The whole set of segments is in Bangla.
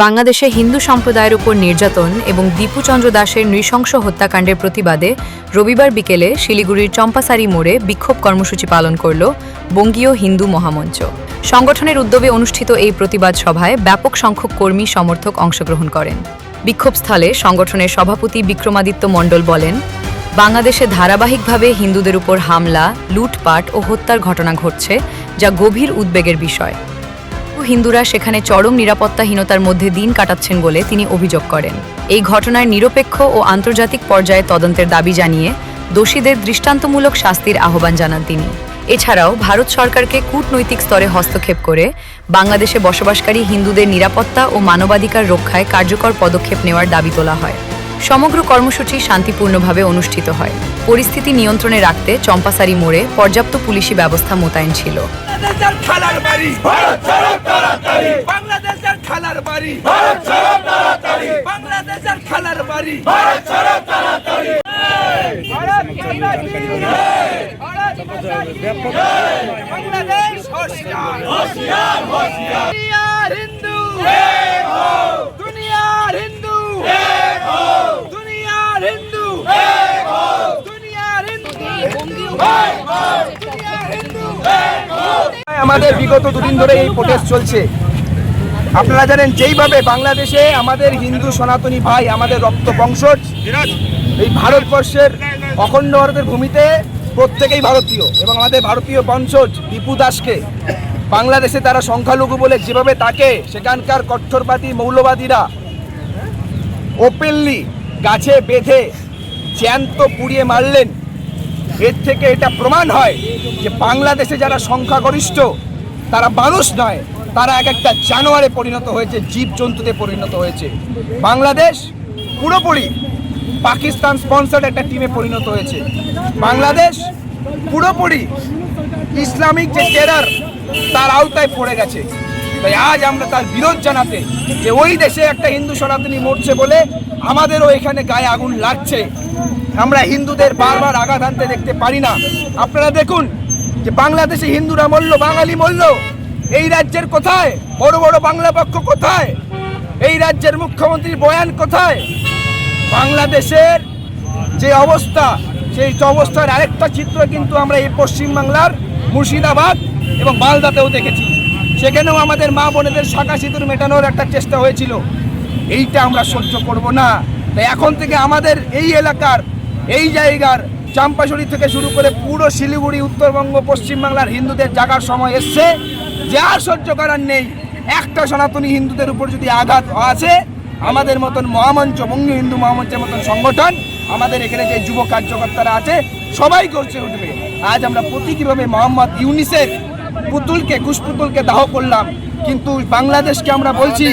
বাংলাদেশে হিন্দু সম্প্রদায়ের উপর নির্যাতন এবং দীপুচন্দ্র দাসের নৃশংস হত্যাকাণ্ডের প্রতিবাদে রবিবার বিকেলে শিলিগুড়ির চম্পাসারি মোড়ে বিক্ষোভ কর্মসূচি পালন করল বঙ্গীয় হিন্দু মহামঞ্চ। সংগঠনের উদ্যোগে অনুষ্ঠিত এই প্রতিবাদ সভায় ব্যাপক সংখ্যক কর্মী সমর্থক অংশগ্রহণ করেন। বিক্ষোভস্থলে সংগঠনের সভাপতি বিক্রমাদিত্য মণ্ডল বলেন, বাংলাদেশে ধারাবাহিকভাবে হিন্দুদের উপর হামলা, লুটপাট ও হত্যার ঘটনা ঘটছে, যা গভীর উদ্বেগের বিষয়। হিন্দুরা সেখানে চরম নিরাপত্তাহীনতার মধ্যে দিন কাটাচ্ছেন বলে তিনি অভিযোগ করেন। এই ঘটনার নিরপেক্ষ ও আন্তর্জাতিক পর্যায়ে তদন্তের দাবি জানিয়ে দোষীদের দৃষ্টান্তমূলক শাস্তির আহ্বান জানান তিনি। এছাড়াও ভারত সরকারকে কূটনৈতিক স্তরে হস্তক্ষেপ করে বাংলাদেশে বসবাসকারী হিন্দুদের নিরাপত্তা ও মানবাধিকার রক্ষায় কার্যকর পদক্ষেপ নেওয়ার দাবি তোলা হয়। সমগ্র কর্মসূচি শান্তিপূর্ণভাবে অনুষ্ঠিত হয়। পরিস্থিতি নিয়ন্ত্রণে রাখতে চম্পাসারি মোড়ে পর্যাপ্ত পুলিশি ব্যবস্থা মোতায়েন ছিল। বাংলাদেশের খালার বাড়ি ভারত ছাড়ো তাড়াতাড়ি বাংলাদেশের খালার বাড়ি ভারত ছাড়ো তাড়াতাড়ি বাংলাদেশের খালার বাড়ি ভারত ছাড়ো তাড়াতাড়ি ভারত মাতা কি জয় ভারত মাতা কি জয় বাংলাদেশ হোশিয়ার হোশিয়ার হোশিয়ার দুনিয়ার হিন্দু এক হো দুনিয়ার হিন্দু এক হো দুনিয়ার হিন্দু এক হো দুনিয়ার হিন্দু এক হো দুনিয়ার হিন্দু এক হো আমাদের বিগত দুদিন ধরে এই প্রোটেস্ট চলছে। আপনারা জানেন, যেইভাবে বাংলাদেশে আমাদের হিন্দু সনাতনী ভাই, আমাদের রক্ত বংশজ, এই ভারতবর্ষের অখণ্ড ভারতের ভূমিতে প্রত্যেকেই ভারতীয় এবং আমাদের ভারতীয় বংশজ দীপু দাসকে বাংলাদেশে তারা সংখ্যালঘু বলে যেভাবে তাকে সেখানকার কঠোরবাদী মৌলবাদীরা ওপেনলি গাছে বেঁধে জ্যান্ত পুড়িয়ে মারলেন এর থেকে এটা প্রমাণ হয় যে বাংলাদেশে যারা সংখ্যাগরিষ্ঠ, তারা মানুষ নয়, তারা এক একটা জানোয়ারে পরিণত হয়েছে, জীবজন্তুতে পরিণত হয়েছে। বাংলাদেশ পুরোপুরি পাকিস্তান স্পন্সার্ড একটা টিমে পরিণত হয়েছে। বাংলাদেশ পুরোপুরি ইসলামিক যে টেরার তার আওতায় পড়ে গেছে। তাই আজ আমরা তার বিরোধ জানাতে যে ওই দেশে একটা হিন্দু সনাতনী মরছে বলে আমাদেরও এখানে গায়ে আগুন লাগছে। আমরা হিন্দুদের বারবার আঘাত আনতে দেখতে পারি না। আপনারা দেখুন যে বাংলাদেশে হিন্দুরা মরল, বাঙালি মরল। এই রাজ্যের কোথায়? বড় বড় বাংলা পক্ষ কোথায়? এই রাজ্যের মুখ্যমন্ত্রীর বয়ান কোথায়? বাংলাদেশের যে অবস্থা, সেই অবস্থার আরেকটা চিত্র কিন্তু আমরা এই পশ্চিমবাংলার মুর্শিদাবাদ এবং মালদাতেও দেখেছি। সেখানেও আমাদের মা বোনেদের শাখা সিঁদুর মেটানোর একটা চেষ্টা হয়েছিল। এইটা আমরা সহ্য করব না। তাই এখন থেকে আমাদের এই এলাকার এই জায়গার চাম্পাশড়ি থেকে শুরু করে পুরো শিলিগুড়ি, উত্তরবঙ্গ, পশ্চিমবাংলার হিন্দুদের জাগার সময় এসছে। যে আর সহ্য করার নেই। একটা সনাতনী হিন্দুদের উপর যদি আঘাত আছে, আমাদের মতন মহামঞ্চ, বঙ্গীয় হিন্দু মহামঞ্চের মতন সংগঠন, আমাদের এখানে যে যুব কার্যকর্তারা আছে, সবাই করছে উঠবে। আজ আমরা প্রতীকীভাবে মোহাম্মদ ইউনিসের পুতুলকে, কুশপুতুলকে দাহ করলাম। কিন্তু বাংলাদেশকে আমরা বলছি,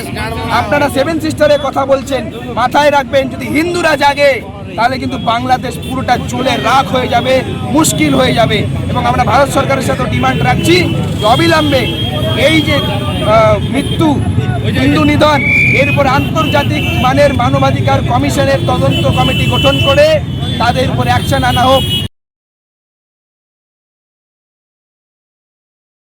আপনারা সেভেন সিস্টারের কথা বলছেন। মাথায় রাখবেন, যদি হিন্দুরা জাগে তাহলে কিন্তু বাংলাদেশ পুরোটা চলে রাখ হয়ে যাবে, মুশকিল হয়ে যাবে। এবং আমরা ভারত সরকারের সাথে ডিমান্ড রাখছি অবিলম্বে এই যে মৃত্যু, হিন্দু নিধন, এরপর আন্তর্জাতিক মানের মানবাধিকার কমিশনের তদন্ত কমিটি গঠন করে তাদের উপর অ্যাকশন আনা হোক।